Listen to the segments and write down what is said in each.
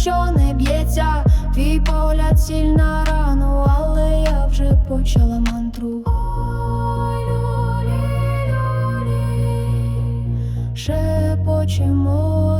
що не б'ється, твій погляд сіль на рану, але я вже почала мантру. Шепочемо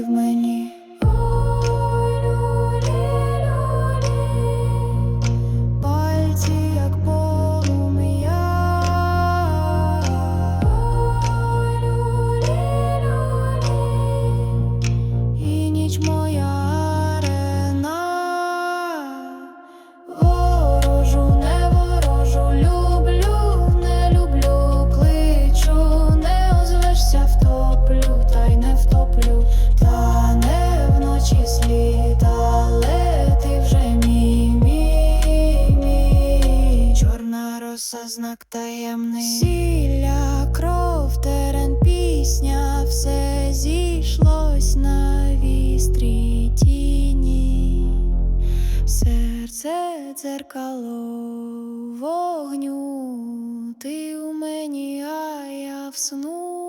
в мені. дзеркало вогню, ти у мені, а я в сну.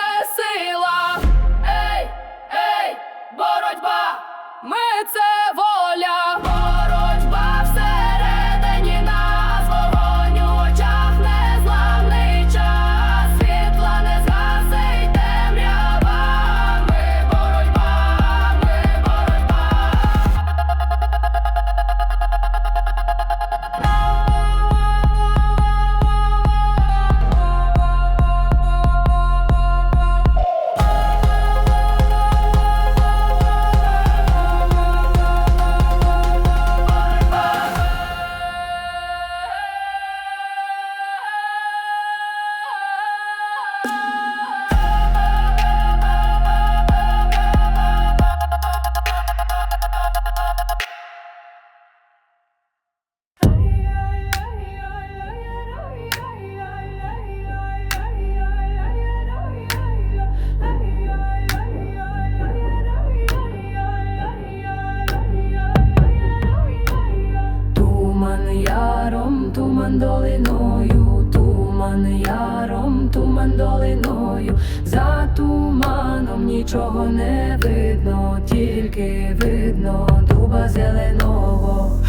це сила, ей, ей, боротьба, ми це воля. туман долиною, туман яром, туман долиною, за туманом нічого не видно, тільки видно дуба зеленого.